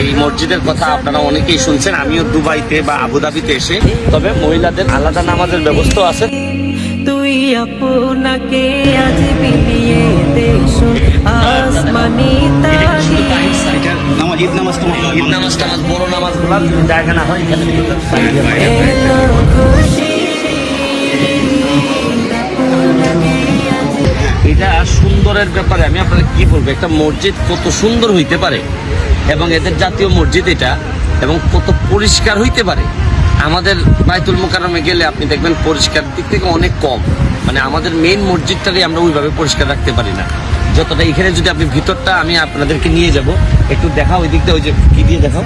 এই মসজিদের কথা আপনারা অনেকেই শুনছেন। আমিও দুবাইতে বা আবুধাবিতে এসে তবে মহিলাদের আলাদা নামাজের ব্যবস্থা আছে। তুই আপনাকে আজ বিলিয়ে দেশ আসমানি তাহি নামাজ ঈদ নামাজ ঈদ নামাজ টামাজ বড় নামাজগুলা জায়গা না হয় এখানে এটা সুন্দরের ব্যাপারে আমি আপনাদের কি বলব একটা মসজিদ কত সুন্দর হইতে পারে। এবং এদের জাতীয় মসজিদ এটা, এবং কত পরিষ্কার হইতে পারে। আমাদের বাইতুল মোকারমে গেলে আপনি দেখবেন পরিষ্কার দিক থেকে অনেক কম। মানে আমাদের মেইন মসজিদটাকে আমরা ওইভাবে পরিষ্কার রাখতে পারি না। যতটা এখানে যদি আপনি ভিতরটা, আমি আপনাদেরকে নিয়ে যাব। একটু দেখাও ওই দিকটা, ওই যে কি দিয়ে দেখাও।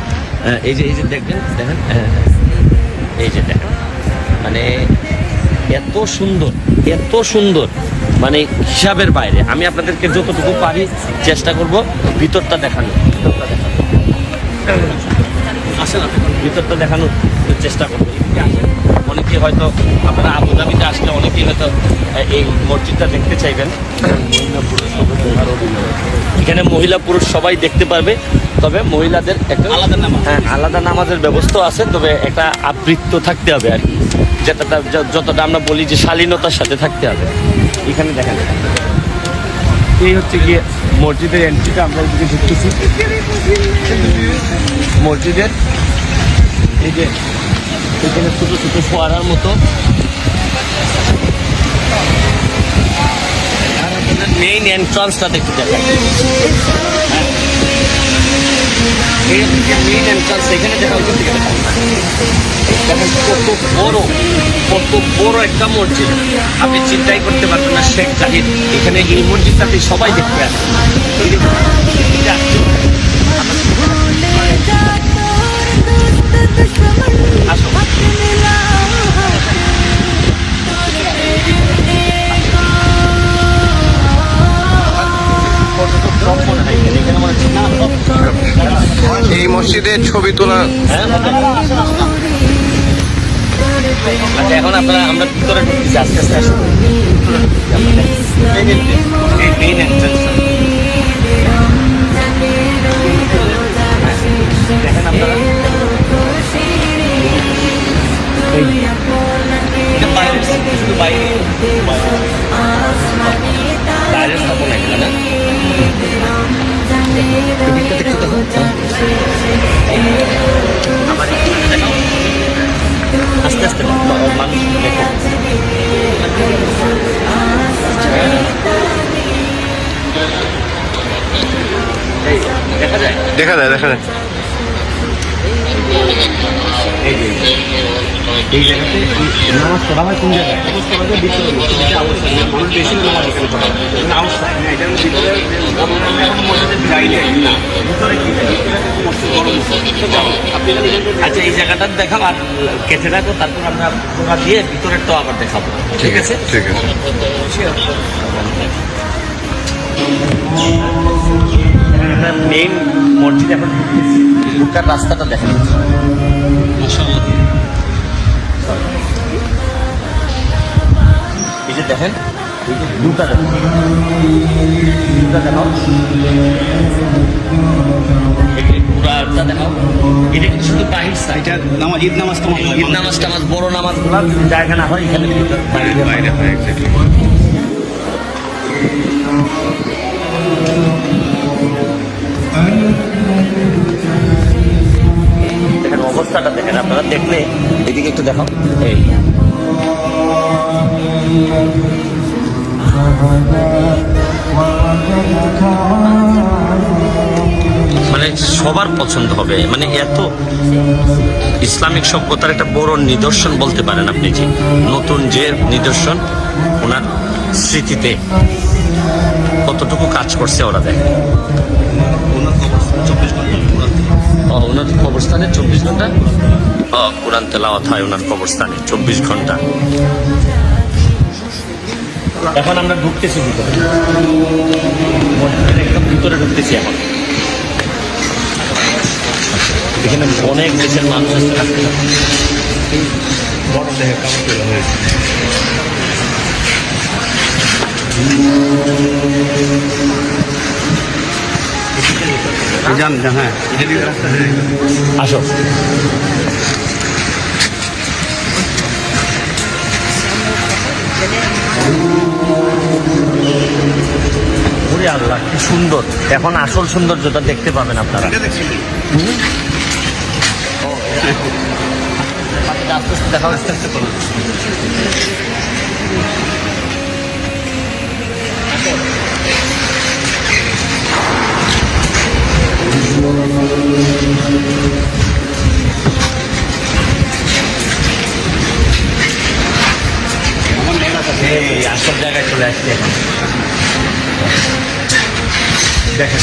এই যে এই যে দেখবেন, দেখেন এই যে দেখেন। মানে এত সুন্দর এত সুন্দর। মানে হিসাবের বাইরে। আমি আপনাদেরকে যতটুকু পারি চেষ্টা করব ভিতরটা দেখানো ভিতরটা দেখানো। আসেন আপনি, ভিতরটা দেখানোর চেষ্টা করব। অনেকে হয়তো আপনারা আবুধাবিতে আসলে অনেকেই হয়তো এই মসজিদটা দেখতে চাইবেন এখানে মহিলা পুরুষ সবাই দেখতে পারবে তবে মহিলাদের একটা আলাদা নামাজ। হ্যাঁ আলাদা নামাজের ব্যবস্থা আছে তবে একটা আবৃত্ত থাকতে হবে আর কি যেটা যতটা আমরা বলি যে শালীনতার সাথে থাকতে হবে এখানে দেখা যায় এই হচ্ছে গিয়ে মসজিদের এন্ট্রিটা আমরা ওইদিকে ঢুকতেছি মসজিদের এই যে এখানে ছোটো ছোটো ফোয়ারার মতো। মেইন এন্ট্রান্সটা দেখতে দেখা দেখা কত বড় কত বড় মসজিদ আপনি চিন্তাই করতে পারবেন না শেখ জাহিদ এখানে এই মসজিদটাতে সবাই দেখতে আসে মসজিদের ছবি তোলা। হ্যাঁ? আচ্ছা এখন আপনারা, আমরা ভিতরে ঢুকতেছি, আস্তে আস্তে আমরা। দেখেন আপনারা? শুধু বাইরে। আস্তে মানুষ দেখো এই, দেখা যায় দেখা যায় এই জায়গাতে নামাজ পড়া হয় কোন জায়গায় মানুষ বেশি নামাজ এখানে পড়ে নামাজ না, এটার ভিতরে এখন মসজিদে যাইলে না ভিতরে কি আচ্ছা এই জায়গাটা দেখাও আর কেটে রাখো তারপর আমরা পোকা দিয়ে ভিতরের তো আবার দেখাবো। ঠিক আছে? ঠিক আছে মেইন মসজিদ এখন। ঢুকার রাস্তাটা দেখা যাচ্ছে এই যে দেখেন এই যে দুটা দেখেন দুটা দেখাও দেখাও এটা কিন্তু শুধু বাহির সাইড এটা নামাজ ঈদ নামাজ ঈদ নামাজ টামাজ বড় নামাজগুলা জায়গা না হয় এখানে বাইরে বাইরে হয়। অবস্থাটা দেখেন আপনারা দেখলে এদিকে একটু দেখাও। এই। মানে সবার পছন্দ হবে। মানে এত ইসলামিক সভ্যতার একটা বড় নিদর্শন বলতে পারেন আপনি যে নতুন যে নিদর্শন ওনার স্মৃতিতে কতটুকু কাজ করছে ওরা দেখেন ও, ওনার কবরস্থানে চব্বিশ ঘণ্টা? কোরআন তেলাওয়াত হয় ওনার কবরস্থানে চব্বিশ ঘণ্টা। এখন আমরা ঢুকতেছি ভিতরে। একদম ভিতরে ঢুকতেছি এখন। এখানে অনেক দেশের মানুষ আসছে রাখতে বড় দেখে কাপড় হয়েছে যান হ্যাঁ। আসো। আল্লাহ কি সুন্দর। এখন আসল সৌন্দর্যটা দেখতে পাবেন আপনারা। এটা দেখছি আস্তে আস্তে দেখা আস্তে আস্তে করুন আসল জায়গায় চলে আসছে এখন দেখেন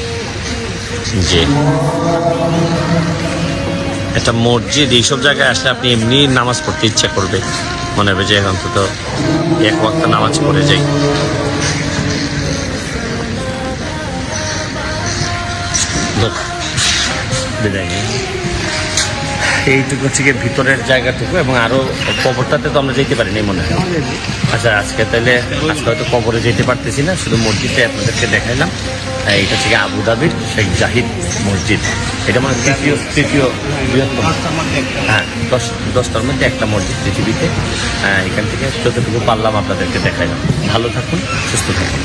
যে একটা মসজিদ, এইসব জায়গায় আসলে আপনি এমনি নামাজ পড়তে ইচ্ছা করবে। মনে হবে যে অন্তত এক ওয়াক্ত নামাজ পড়ে যাই। এইটুকু থেকে ভিতরের জায়গাটুকু এবং আরও কবরটাতে তো আমরা যেতে পারিনি মনে হয়। আচ্ছা আজকে তাহলে আজকে হয়তো কবরে যেতে পারতেছি না, শুধু মসজিদটা আপনাদেরকে দেখাইলাম। এটা থেকে আবু আবুধাবির শেখ জাহিদ মসজিদ। এটা মানে তৃতীয় তৃতীয় বৃহত্তম। হ্যাঁ দশ, দশটার মধ্যে একটা মসজিদ পৃথিবীতে। এখান থেকে যতটুকু পারলাম আপনাদেরকে দেখাই ভালো থাকুন, সুস্থ থাকুন।